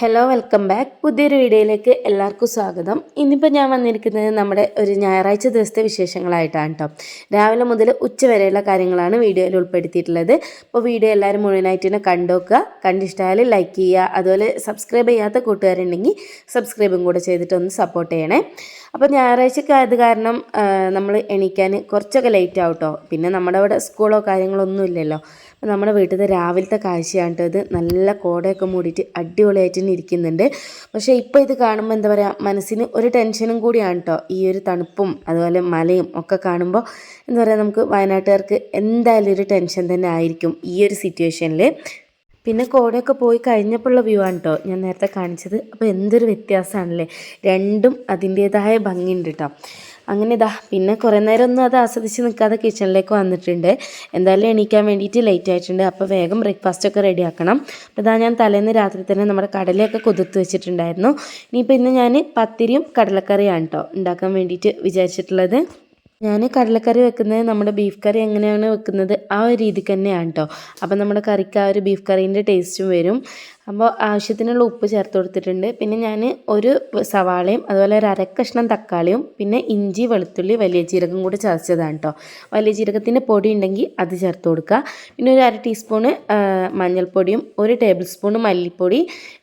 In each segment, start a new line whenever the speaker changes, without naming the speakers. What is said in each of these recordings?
hello welcome back പുതിയൊരു വീഡിയോയിലേക്ക് എല്ലാവർക്കും സ്വാഗതം ഇന്നിപ്പോൾ ഞാൻ വന്നിരിക്കുന്നത് നമ്മുടെ ഒരു ഞായറാഴ്ച ദിവസത്തെ വിശേഷങ്ങളായിട്ടാണ് കേട്ടോ രാവിലെ മുതൽ ഉച്ച വരെയുള്ള കാര്യങ്ങളാണ് വീഡിയോയിൽ ഉൾപ്പെടുത്തിയിട്ടുള്ളത് അപ്പോൾ വീഡിയോ എല്ലാവരും മുഴുവനായിട്ട് തന്നെ കണ്ടുവെക്കുക കണ്ടിഷ്ടമായാലും ലൈക്ക് ചെയ്യുക അതുപോലെ സബ്സ്ക്രൈബ് ചെയ്യാത്ത കൂട്ടുകാരുണ്ടെങ്കിൽ സബ്സ്ക്രൈബും കൂടെ ചെയ്തിട്ട് ഒന്ന് സപ്പോർട്ട് ചെയ്യണേ അപ്പോൾ ഞായറാഴ്ചയൊക്കെ ആയത് കാരണം നമ്മൾ എണീക്കാൻ കുറച്ചൊക്കെ ലേറ്റ് ആവും കേട്ടോ പിന്നെ നമ്മുടെ അവിടെ സ്കൂളോ കാര്യങ്ങളോ ഒന്നും ഇല്ലല്ലോ നമ്മുടെ വീട്ടിൽ രാവിലത്തെ കാഴ്ചയാണ് ഇത് നല്ല കോടയൊക്കെ മൂടിയിട്ട് അടിപൊളിയായിട്ട് തന്നെ ഇരിക്കുന്നുണ്ട് പക്ഷേ ഇപ്പോൾ ഇത് കാണുമ്പോൾ എന്താ പറയുക മനസ്സിന് ഒരു ടെൻഷനും കൂടിയാണ് കേട്ടോ ഈ ഒരു തണുപ്പും അതുപോലെ മലയും ഒക്കെ കാണുമ്പോൾ എന്താ പറയുക നമുക്ക് വയനാട്ടുകാർക്ക് എന്തായാലും ഒരു ടെൻഷൻ തന്നെ ആയിരിക്കും ഈ ഒരു സിറ്റുവേഷനിൽ പിന്നെ കോടയൊക്കെ പോയി കഴിഞ്ഞപ്പോഴുള്ള വ്യൂ ആണ് കേട്ടോ ഞാൻ നേരത്തെ കാണിച്ചത് അപ്പോൾ എന്തൊരു വ്യത്യാസമാണല്ലേ രണ്ടും അതിൻ്റേതായ ഭംഗിയുണ്ട് കേട്ടോ അങ്ങനെ ഇതാ പിന്നെ കുറേ നേരം ഒന്നും അത് ആസ്വദിച്ച് നിൽക്കാതെ കിച്ചണിലേക്ക് വന്നിട്ടുണ്ട് എന്തായാലും എണീക്കാൻ വേണ്ടിയിട്ട് ലേറ്റ് ആയിട്ടുണ്ട് അപ്പോൾ വേഗം ബ്രേക്ക്ഫാസ്റ്റ് ഒക്കെ റെഡി ആക്കണം അപ്പോൾ ഇതാ ഞാൻ തലേന്ന് രാത്രി തന്നെ നമ്മുടെ കടലയൊക്കെ കൊതിർത്ത് വെച്ചിട്ടുണ്ടായിരുന്നു ഇനിയിപ്പോൾ ഇന്ന് ഞാൻ പത്തിരിയും കടലക്കറിയാണ് കേട്ടോ ഉണ്ടാക്കാൻ വേണ്ടിയിട്ട് വിചാരിച്ചിട്ടുള്ളത് ഞാൻ കടലക്കറി വെക്കുന്നത് നമ്മുടെ ബീഫ് കറി എങ്ങനെയാണ് വെക്കുന്നത് ആ ഒരു രീതിക്ക് തന്നെയാണ് കേട്ടോ അപ്പം നമ്മുടെ കറിക്ക് ആ ഒരു ബീഫ് കറീൻ്റെ ടേസ്റ്റും വരും അപ്പോൾ ആവശ്യത്തിനുള്ള ഉപ്പ് ചേർത്ത് കൊടുത്തിട്ടുണ്ട് പിന്നെ ഞാൻ ഒരു സവാളയും അതുപോലെ ഒരു അരക്കഷ്ണം തക്കാളിയും പിന്നെ ഇഞ്ചി വെളുത്തുള്ളി വലിയ ജീരകം കൂടി ചതച്ചതാണ് കേട്ടോ വലിയ ജീരകത്തിൻ്റെ പൊടി ഉണ്ടെങ്കിൽ അത് ചേർത്ത് കൊടുക്കുക പിന്നെ ഒരു അര ടീസ്പൂണ് മഞ്ഞൾപ്പൊടിയും ഒരു ടേബിൾ സ്പൂണ് മല്ലിപ്പൊടി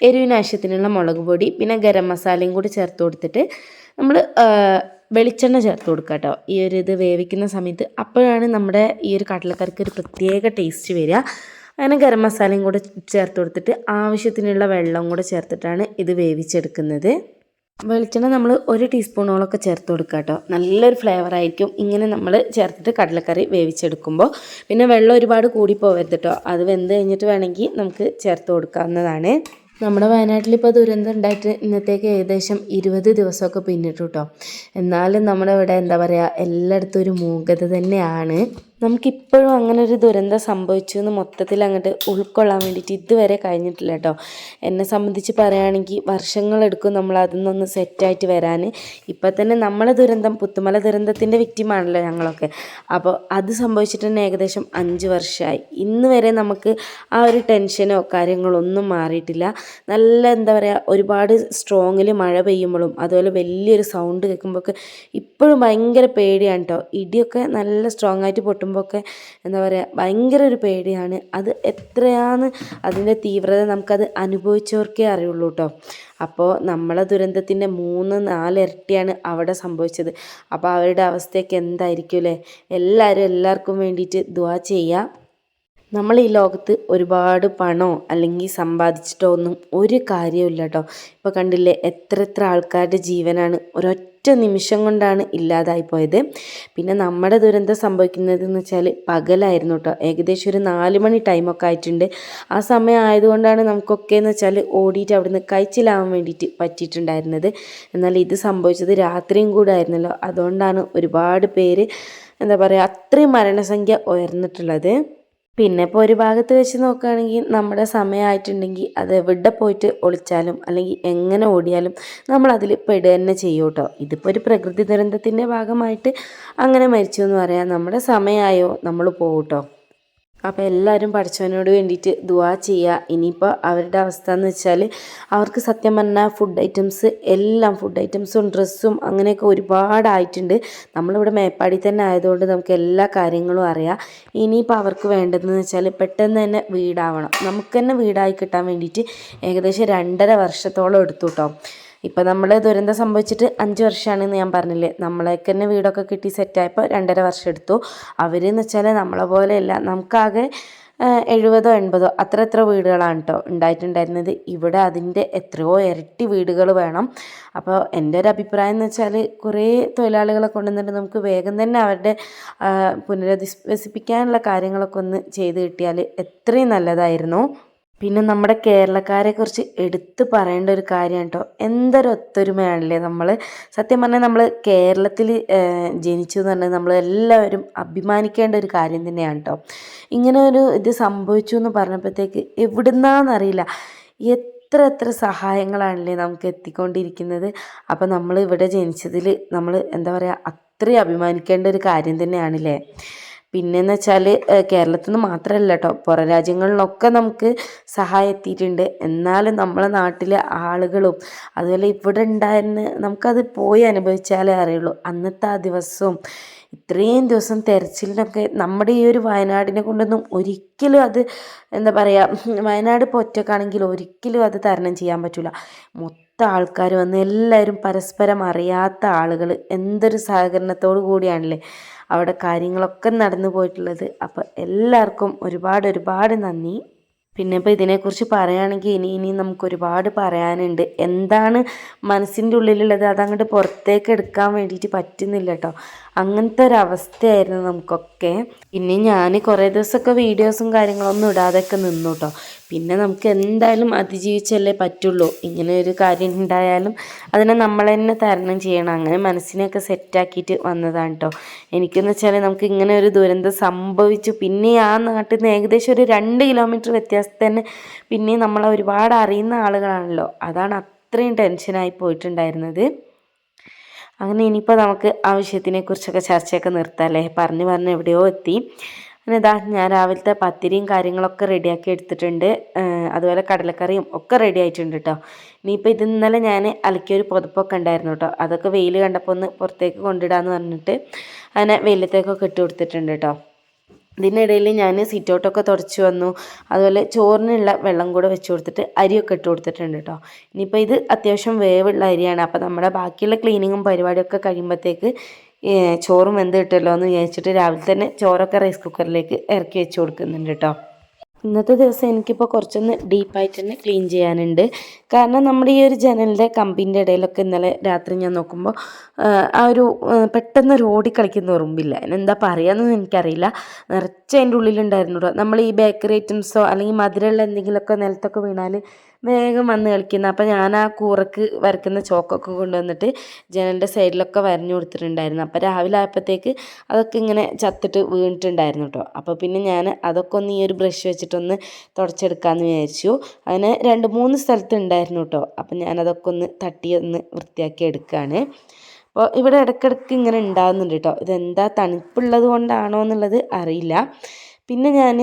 എരിവിനാവശ്യത്തിനുള്ള മുളക് പൊടി പിന്നെ ഗരം മസാലയും കൂടി ചേർത്ത് കൊടുത്തിട്ട് നമ്മൾ വെളിച്ചെണ്ണ ചേർത്ത് കൊടുക്കുക കേട്ടോ ഈ ഒരു ഇത് വേവിക്കുന്ന സമയത്ത് അപ്പോഴാണ് നമ്മുടെ ഈ ഒരു കടലക്കറിക്ക് ഒരു പ്രത്യേക ടേസ്റ്റ് വരിക അങ്ങനെ ഗരം മസാലയും കൂടെ ചേർത്ത് കൊടുത്തിട്ട് ആവശ്യത്തിനുള്ള വെള്ളം കൂടെ ചേർത്തിട്ടാണ് ഇത് വേവിച്ചെടുക്കുന്നത് വെളിച്ചെണ്ണ നമ്മൾ ഒരു ടീസ്പൂണോളൊക്കെ ചേർത്ത് കൊടുക്കുക കേട്ടോ നല്ലൊരു ഫ്ലേവറായിരിക്കും ഇങ്ങനെ നമ്മൾ ചേർത്തിട്ട് കടലക്കറി വേവിച്ചെടുക്കുമ്പോൾ പിന്നെ വെള്ളം ഒരുപാട് കൂടി പോകരുത് കേട്ടോ അത് വെന്ത് കഴിഞ്ഞിട്ട് വേണമെങ്കിൽ നമുക്ക് ചേർത്ത് കൊടുക്കാവുന്നതാണ് നമ്മുടെ വയനാട്ടിൽ ഇപ്പോൾ ദുരന്തം ഉണ്ടായിട്ട് ഇന്നത്തേക്ക് ഏകദേശം ഇരുപത് ദിവസമൊക്കെ പിന്നിട്ടു കേട്ടോ എന്നാലും നമ്മുടെ ഇവിടെ എന്താ പറയുക എല്ലായിടത്തും ഒരു മൂകത തന്നെയാണ് നമുക്കിപ്പോഴും അങ്ങനെ ഒരു ദുരന്തം സംഭവിച്ചു എന്ന് മൊത്തത്തിൽ അങ്ങോട്ട് ഉൾക്കൊള്ളാൻ വേണ്ടിയിട്ട് ഇതുവരെ കഴിഞ്ഞിട്ടില്ല കേട്ടോ എന്നെ സംബന്ധിച്ച് പറയുകയാണെങ്കിൽ വർഷങ്ങളെടുക്കും നമ്മൾ അതിന്നൊന്ന് സെറ്റായിട്ട് വരാൻ ഇപ്പം തന്നെ നമ്മളെ ദുരന്തം പുത്തുമല ദുരന്തത്തിൻ്റെ വിക്റ്റിമാണല്ലോ ഞങ്ങളൊക്കെ അപ്പോൾ അത് സംഭവിച്ചിട്ട് തന്നെ ഏകദേശം അഞ്ച് വർഷമായി ഇന്ന് വരെ നമുക്ക് ആ ഒരു ടെൻഷനോ കാര്യങ്ങളോ ഒന്നും മാറിയിട്ടില്ല നല്ല എന്താ പറയുക ഒരുപാട് സ്ട്രോങ്ങിൽ മഴ പെയ്യുമ്പോഴും അതുപോലെ വലിയൊരു സൗണ്ട് കേൾക്കുമ്പോഴൊക്കെ ഇപ്പോഴും ഭയങ്കര പേടിയാണ് കേട്ടോ ഇടിയൊക്കെ നല്ല സ്ട്രോങ് ആയിട്ട് പൊട്ടും കിട്ടുമ്പോഴൊക്കെ എന്താ പറയുക ഭയങ്കര ഒരു പേടിയാണ് അത് എത്രയാണ് അതിൻ്റെ തീവ്രത നമുക്കത് അനുഭവിച്ചവർക്കേ അറിയുള്ളൂ കേട്ടോ അപ്പോൾ നമ്മളെ ദുരന്തത്തിൻ്റെ മൂന്ന് നാല് ഇരട്ടിയാണ് അവിടെ സംഭവിച്ചത് അപ്പോൾ അവരുടെ അവസ്ഥയൊക്കെ എന്തായിരിക്കും അല്ലേ എല്ലാവരും എല്ലാവർക്കും വേണ്ടിയിട്ട് ദ്വാ ചെയ്യുക നമ്മൾ ഈ ലോകത്ത് ഒരുപാട് പണോ അല്ലെങ്കിൽ സമ്പാദിച്ചിട്ടോ ഒന്നും ഒരു കാര്യമില്ല കേട്ടോ ഇപ്പോൾ കണ്ടില്ലേ എത്ര എത്ര ആൾക്കാരുടെ ജീവനാണ് ഒരൊറ്റ ഒറ്റ നിമിഷം കൊണ്ടാണ് ഇല്ലാതായി പോയത് പിന്നെ നമ്മുടെ ദുരന്തം സംഭവിക്കുന്നതെന്ന് വെച്ചാൽ പകലായിരുന്നു കേട്ടോ ഏകദേശം ഒരു നാല് മണി ടൈമൊക്കെ ആയിട്ടുണ്ട് ആ സമയം ആയതുകൊണ്ടാണ് നമുക്കൊക്കെ എന്ന് വെച്ചാൽ ഓടിയിട്ട് അവിടുന്ന് കഴിച്ചിലാവാൻ വേണ്ടിയിട്ട് പറ്റിയിട്ടുണ്ടായിരുന്നത് എന്നാൽ ഇത് സംഭവിച്ചത് രാത്രിയും കൂടെ ആയിരുന്നല്ലോ അതുകൊണ്ടാണ് ഒരുപാട് പേര് എന്താ പറയുക അത്രയും മരണസംഖ്യ ഉയർന്നിട്ടുള്ളത് പിന്നെ ഇപ്പോൾ ഒരു ഭാഗത്ത് വെച്ച് നോക്കുകയാണെങ്കിൽ നമ്മുടെ സമയമായിട്ടുണ്ടെങ്കിൽ അത് എവിടെ പോയിട്ട് ഒളിച്ചാലും അല്ലെങ്കിൽ എങ്ങനെ ഓടിയാലും നമ്മളതിൽ പെടുക തന്നെ ചെയ്യും കേട്ടോ ഇതിപ്പോൾ ഒരു പ്രകൃതി ദുരന്തത്തിൻ്റെ ഭാഗമായിട്ട് അങ്ങനെ മരിച്ചു എന്ന് പറയാം നമ്മുടെ സമയമായോ നമ്മൾ പോകും കേട്ടോ അപ്പോൾ എല്ലാവരും പഠിച്ചവനോട് വേണ്ടിയിട്ട് ദുവാ ചെയ്യുക ഇനിയിപ്പോൾ അവരുടെ അവസ്ഥ എന്ന് വെച്ചാൽ അവർക്ക് സത്യം പറഞ്ഞാൽ ഫുഡ് ഐറ്റംസ് എല്ലാം ഫുഡ് ഐറ്റംസും ഡ്രസ്സും അങ്ങനെയൊക്കെ ഒരുപാടായിട്ടുണ്ട് നമ്മളിവിടെ മേപ്പാടി തന്നെ ആയതുകൊണ്ട് നമുക്ക് എല്ലാ കാര്യങ്ങളും അറിയാം ഇനിയിപ്പോൾ അവർക്ക് വേണ്ടതെന്ന് വെച്ചാൽ പെട്ടെന്ന് തന്നെ വീടാവണം നമുക്ക് തന്നെ വീടായി കിട്ടാൻ വേണ്ടിയിട്ട് ഏകദേശം രണ്ടര വർഷത്തോളം എടുത്തു കേട്ടോ ഇപ്പോൾ നമ്മൾ ദുരന്തം സംഭവിച്ചിട്ട് അഞ്ച് വർഷമാണെന്ന് ഞാൻ പറഞ്ഞില്ലേ നമ്മളേക്ക് തന്നെ വീടൊക്കെ കിട്ടി സെറ്റായപ്പോൾ രണ്ടര വർഷം എടുത്തു അവരെന്ന് വെച്ചാൽ നമ്മളെ പോലെയല്ല നമുക്കാകെ എഴുപതോ എൺപതോ അത്ര എത്ര വീടുകളാണ് കേട്ടോ ഉണ്ടായിട്ടുണ്ടായിരുന്നത് ഇവിടെ അതിൻ്റെ എത്രയോ ഇരട്ടി വീടുകൾ വേണം അപ്പോൾ എൻ്റെ ഒരു അഭിപ്രായം എന്ന് വെച്ചാൽ കുറേ തൊഴിലാളികളെ കൊണ്ടുവന്നിട്ട് നമുക്ക് വേഗം തന്നെ അവരുടെ പുനരധിവസിപ്പിക്കാനുള്ള കാര്യങ്ങളൊക്കെ ഒന്ന് ചെയ്ത് കിട്ടിയാൽ എത്രയും നല്ലതായിരുന്നു പിന്നെ നമ്മുടെ കേരളക്കാരെ കുറിച്ച് എടുത്തു പറയേണ്ട ഒരു കാര്യമാണ് കേട്ടോ എന്തൊരു ഒത്തൊരുമയാണല്ലേ നമ്മൾ സത്യം പറഞ്ഞാൽ നമ്മൾ കേരളത്തിൽ ജനിച്ചു എന്ന് പറഞ്ഞാൽ നമ്മൾ എല്ലാവരും അഭിമാനിക്കേണ്ട ഒരു കാര്യം തന്നെയാണ് കേട്ടോ ഇങ്ങനെ ഒരു ഇത് സംഭവിച്ചു എന്ന് പറഞ്ഞപ്പോഴത്തേക്ക് എവിടുന്നാന്നറിയില്ല എത്ര എത്ര സഹായങ്ങളാണല്ലേ നമുക്ക് എത്തിക്കൊണ്ടിരിക്കുന്നത് അപ്പോൾ നമ്മൾ ഇവിടെ ജനിച്ചതിൽ നമ്മൾ എന്താ പറയുക അത്രയും അഭിമാനിക്കേണ്ട ഒരു കാര്യം തന്നെയാണല്ലേ പിന്നെയെന്ന് വെച്ചാൽ കേരളത്തിൽ നിന്ന് മാത്രമല്ല കേട്ടോ പുറം രാജ്യങ്ങളിലൊക്കെ നമുക്ക് സഹായം എത്തിയിട്ടുണ്ട് എന്നാലും നമ്മളെ നാട്ടിലെ ആളുകളും അതുപോലെ ഇവിടെ ഉണ്ടായിരുന്ന നമുക്കത് പോയി അനുഭവിച്ചാലേ അറിയുള്ളൂ അന്നത്തെ ആ ദിവസവും ഇത്രയും ദിവസം തെരച്ചിലിനൊക്കെ നമ്മുടെ ഈ ഒരു വയനാടിനെ കൊണ്ടൊന്നും ഒരിക്കലും അത് എന്താ പറയുക വയനാട് ഇപ്പോൾ ഒറ്റക്കാണെങ്കിൽ ഒരിക്കലും അത് തരണം ചെയ്യാൻ പറ്റില്ല മൊത്തം മൊത്തം ആൾക്കാർ വന്ന് എല്ലാവരും പരസ്പരം അറിയാത്ത ആളുകൾ എന്തൊരു സഹകരണത്തോടു കൂടിയാണല്ലേ അവിടെ കാര്യങ്ങളൊക്കെ നടന്നു പോയിട്ടുള്ളത് അപ്പോൾ എല്ലാവർക്കും ഒരുപാട് ഒരുപാട് നന്ദി പിന്നെ ഇപ്പോൾ ഇതിനെക്കുറിച്ച് പറയുകയാണെങ്കിൽ ഇനി ഇനി നമുക്ക് ഒരുപാട് പറയാനുണ്ട് എന്താണ് മനസ്സിൻ്റെ ഉള്ളിലുള്ളത് അതങ്ങോട്ട് പുറത്തേക്ക് എടുക്കാൻ വേണ്ടിയിട്ട് പറ്റുന്നില്ല കേട്ടോ അങ്ങനത്തെ ഒരവസ്ഥയായിരുന്നു നമുക്കൊക്കെ പിന്നെ ഞാൻ കുറേ ദിവസമൊക്കെ വീഡിയോസും കാര്യങ്ങളൊന്നും ഇടാതെയൊക്കെ നിന്നു കേട്ടോ പിന്നെ നമുക്ക് എന്തായാലും അതിജീവിച്ചല്ലേ പറ്റുള്ളൂ ഇങ്ങനെ ഒരു കാര്യം ഉണ്ടായാലും അതിനെ നമ്മൾ തന്നെ തരണം ചെയ്യണം അങ്ങനെ മനസ്സിനെയൊക്കെ സെറ്റാക്കിയിട്ട് വന്നതാണ് കേട്ടോ എനിക്കെന്ന് വെച്ചാൽ നമുക്ക് ഇങ്ങനെ ഒരു ദുരന്തം സംഭവിച്ചു പിന്നെ ആ നാട്ടിൽ നിന്ന് ഏകദേശം ഒരു രണ്ട് കിലോമീറ്റർ വ്യത്യാസത്തിൽ തന്നെ പിന്നെ നമ്മളെ ഒരുപാട് അറിയുന്ന ആളുകളാണല്ലോ അതാണ് അത്രയും ടെൻഷനായി പോയിട്ടുണ്ടായിരുന്നത് അങ്ങനെ ഇനിയിപ്പോൾ നമുക്ക് ആവശ്യത്തിനെ കുറിച്ചൊക്കെ ചർച്ചയൊക്കെ നിർത്താം അല്ലേ പറഞ്ഞ് പറഞ്ഞ് എവിടെയോ എത്തി അങ്ങനെ ഇതാ ഞാൻ രാവിലത്തെ പത്തിരിയും കാര്യങ്ങളൊക്കെ റെഡിയാക്കി എടുത്തിട്ടുണ്ട് അതുപോലെ കടലക്കറിയും ഒക്കെ റെഡി ആയിട്ടുണ്ട് കേട്ടോ ഇനിയിപ്പോൾ ഇത് ഇന്നലെ ഞാൻ അലക്കിയൊരു പുതപ്പൊക്കെ ഉണ്ടായിരുന്നു കേട്ടോ അതൊക്കെ വെയിൽ കണ്ടപ്പോൾ ഒന്ന് പുറത്തേക്ക് കൊണ്ടിടാന്ന് പറഞ്ഞിട്ട് അങ്ങനെ വെയിലത്തേക്കൊക്കെ ഇട്ട് കൊടുത്തിട്ടുണ്ട് കേട്ടോ ഇതിനിടയിൽ ഞാൻ സിറ്റൗട്ടൊക്കെ തുടച്ച് വന്നു അതുപോലെ ചോറിനുള്ള വെള്ളം കൂടെ വെച്ച് കൊടുത്തിട്ട് അരിയൊക്കെ ഇട്ട് കൊടുത്തിട്ടുണ്ട് കേട്ടോ ഇനിയിപ്പോൾ ഇത് അത്യാവശ്യം വേവുള്ള അരിയാണ് അപ്പോൾ നമ്മുടെ ബാക്കിയുള്ള ക്ലീനിങ്ങും പരിപാടിയൊക്കെ കഴിയുമ്പോഴത്തേക്ക് ചോറും വെന്ത് കിട്ടുമല്ലോ എന്ന് വിചാരിച്ചിട്ട് രാവിലെ തന്നെ ചോറൊക്കെ റൈസ് കുക്കറിലേക്ക് ഇറക്കി വെച്ച് കൊടുക്കുന്നുണ്ട് കേട്ടോ ഇന്നത്തെ ദിവസം എനിക്കിപ്പോൾ കുറച്ചൊന്ന് ഡീപ്പായിട്ട് തന്നെ ക്ലീൻ ചെയ്യാനുണ്ട് കാരണം നമ്മുടെ ഈ ഒരു ജനലിൻ്റെ കമ്പിൻ്റെ ഇടയിലൊക്കെ ഇന്നലെ രാത്രി ഞാൻ നോക്കുമ്പോൾ ആ ഒരു പെട്ടെന്ന് ഒരു കളിക്കുന്ന ഉറുമ്പില്ല എന്താ പറയുകയെന്നൊന്നും എനിക്കറിയില്ല നിറച്ച് അതിൻ്റെ ഉള്ളിലുണ്ടായിരുന്നു നമ്മൾ ഈ ബേക്കറി ഐറ്റംസോ അല്ലെങ്കിൽ മധുരമുള്ള എന്തെങ്കിലുമൊക്കെ നിലത്തൊക്കെ വീണാൽ വേഗം വന്ന് കളിക്കുന്ന അപ്പോൾ ഞാൻ ആ കൂറക്ക് വരക്കുന്ന ചോക്കൊക്കെ കൊണ്ടുവന്നിട്ട് ജനലിൻ്റെ സൈഡിലൊക്കെ വരഞ്ഞു കൊടുത്തിട്ടുണ്ടായിരുന്നു അപ്പോൾ രാവിലെ ആയപ്പോഴത്തേക്ക് അതൊക്കെ ഇങ്ങനെ ചത്തിട്ട് വീണിട്ടുണ്ടായിരുന്നു കേട്ടോ അപ്പോൾ പിന്നെ ഞാൻ അതൊക്കെ ഒന്ന് ഈ ഒരു ബ്രഷ് വെച്ചിട്ടൊന്ന് തുടച്ചെടുക്കാമെന്ന് വിചാരിച്ചു അതിന് രണ്ട് മൂന്ന് സ്ഥലത്ത് ഉണ്ടായിരുന്നു കേട്ടോ അപ്പം ഞാനതൊക്കെ ഒന്ന് തട്ടി ഒന്ന് വൃത്തിയാക്കി എടുക്കുകയാണ് അപ്പോൾ ഇവിടെ ഇടയ്ക്കിടയ്ക്ക് ഇങ്ങനെ ഉണ്ടാകുന്നുണ്ട് കേട്ടോ ഇതെന്താ തണുപ്പുള്ളത് കൊണ്ടാണോ എന്നുള്ളത് അറിയില്ല പിന്നെ ഞാൻ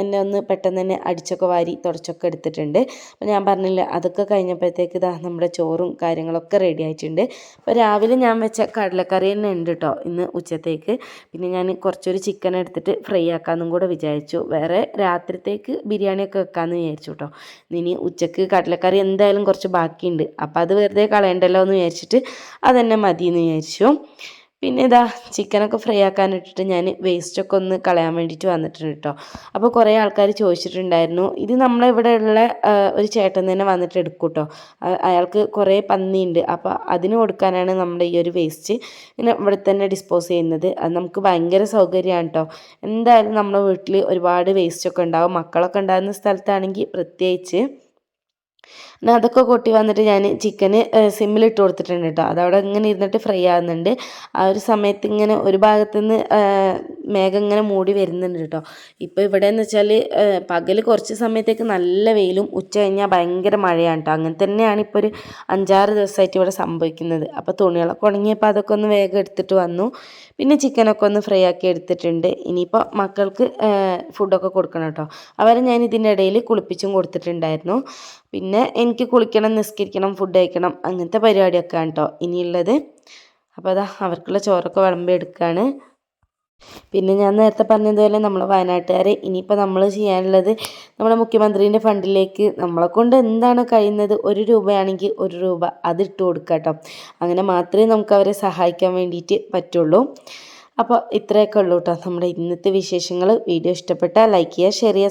എന്നെ ഒന്ന് പെട്ടെന്ന് തന്നെ അടിച്ചൊക്കെ വാരി തുടച്ചൊക്കെ എടുത്തിട്ടുണ്ട് അപ്പോൾ ഞാൻ പറഞ്ഞില്ലേ അതൊക്കെ കഴിഞ്ഞപ്പോഴത്തേക്ക് ഇതാ നമ്മുടെ ചോറും കാര്യങ്ങളൊക്കെ റെഡി ആയിട്ടുണ്ട് അപ്പോൾ രാവിലെ ഞാൻ വെച്ച കടലക്കറി തന്നെ ഉണ്ട് കേട്ടോ ഇന്ന് ഉച്ചത്തേക്ക് പിന്നെ ഞാൻ കുറച്ചൊരു ചിക്കൻ എടുത്തിട്ട് ഫ്രൈ ആക്കാമെന്നും കൂടെ വിചാരിച്ചു വേറെ രാത്രിത്തേക്ക് ബിരിയാണിയൊക്കെ വെക്കാമെന്ന് വിചാരിച്ചു കേട്ടോ ഇനി ഉച്ചക്ക് കടലക്കറി എന്തായാലും കുറച്ച് ബാക്കിയുണ്ട് അപ്പോൾ അത് വെറുതെ കളയണ്ടല്ലോ എന്ന് വിചാരിച്ചിട്ട് അതന്നെ മതിയെന്ന് വിചാരിച്ചു പിന്നെ ഇതാ ചിക്കനൊക്കെ ഫ്രൈ ആക്കാൻ ഇട്ടിട്ട് ഞാൻ വേസ്റ്റൊക്കെ ഒന്ന് കളയാൻ വേണ്ടിയിട്ട് വന്നിട്ടുണ്ട് കേട്ടോ അപ്പോൾ കുറേ ആൾക്കാർ ചോദിച്ചിട്ടുണ്ടായിരുന്നു ഇത് നമ്മളിവിടെ ഉള്ള ഒരു ചേട്ടൻ തന്നെ വന്നിട്ട് എടുക്കും കേട്ടോ അയാൾക്ക് കുറേ പന്നിയുണ്ട് അപ്പോൾ അതിന് കൊടുക്കാനാണ് നമ്മുടെ ഈ ഒരു വേസ്റ്റ് ഇങ്ങനെ ഇവിടെ തന്നെ ഡിസ്പോസ് ചെയ്യുന്നത് അത് നമുക്ക് ഭയങ്കര സൗകര്യമാണ് കേട്ടോ എന്തായാലും നമ്മുടെ വീട്ടിൽ ഒരുപാട് വേസ്റ്റൊക്കെ ഉണ്ടാവും മക്കളൊക്കെ ഉണ്ടാകുന്ന സ്ഥലത്താണെങ്കിൽ പ്രത്യേകിച്ച് എന്നാൽ അതൊക്കെ കൊട്ടി വന്നിട്ട് ഞാൻ ചിക്കന് സിമ്മിലിട്ട് കൊടുത്തിട്ടുണ്ട് കേട്ടോ അതവിടെ ഇങ്ങനെ ഇരുന്നിട്ട് ഫ്രൈ ആകുന്നുണ്ട് ആ ഒരു സമയത്ത് ഇങ്ങനെ ഒരു ഭാഗത്തു നിന്ന് മേഘം ഇങ്ങനെ മൂടി വരുന്നുണ്ട് കേട്ടോ ഇപ്പോൾ ഇവിടെ എന്ന് വെച്ചാൽ പകൽ കുറച്ച് സമയത്തേക്ക് നല്ല വെയിലും ഉച്ച കഴിഞ്ഞാൽ ഭയങ്കര മഴയാണ് കേട്ടോ അങ്ങനെ തന്നെയാണ് ഇപ്പോൾ ഒരു അഞ്ചാറ് ദിവസമായിട്ട് ഇവിടെ സംഭവിക്കുന്നത് അപ്പോൾ തുണികളൊക്കെ ഉണങ്ങിയപ്പോൾ അതൊക്കെ ഒന്ന് വേഗം എടുത്തിട്ട് വന്നു പിന്നെ ചിക്കനൊക്കെ ഒന്ന് ഫ്രൈ ആക്കി എടുത്തിട്ടുണ്ട് ഇനിയിപ്പോൾ മക്കൾക്ക് ഫുഡൊക്കെ കൊടുക്കണം കേട്ടോ അവരെ ഞാൻ ഇതിൻ്റെ ഇടയിൽ കുളിപ്പിച്ചും കൊടുത്തിട്ടുണ്ടായിരുന്നു പിന്നെ എനിക്ക് കുളിക്കണം നിസ്കരിക്കണം ഫുഡ് കഴിക്കണം അങ്ങനത്തെ പരിപാടിയൊക്കെ ആണ് കേട്ടോ ഇനിയുള്ളത് അപ്പോൾ അതാ അവർക്കുള്ള ചോറൊക്കെ വിളമ്പെടുക്കുകയാണ് പിന്നെ ഞാൻ നേരത്തെ പറഞ്ഞതുപോലെ നമ്മളെ വയനാട്ടുകാർ ഇനിയിപ്പോൾ നമ്മൾ ചെയ്യാനുള്ളത് നമ്മുടെ മുഖ്യമന്ത്രീൻ്റെ ഫണ്ടിലേക്ക് നമ്മളെ കൊണ്ട് എന്താണ് കഴിയുന്നത് ഒരു രൂപയാണെങ്കിൽ ഒരു രൂപ അതിട്ട് കൊടുക്കുക കേട്ടോ അങ്ങനെ മാത്രമേ നമുക്ക് അവരെ സഹായിക്കാൻ വേണ്ടിയിട്ട് പറ്റുള്ളൂ അപ്പോൾ ഇത്രയൊക്കെ ഉള്ളൂ കേട്ടോ നമ്മുടെ ഇന്നത്തെ വിശേഷങ്ങൾ വീഡിയോ ഇഷ്ടപ്പെട്ടാൽ ലൈക്ക് ചെയ്യുക ഷെയർ ചെയ്യുക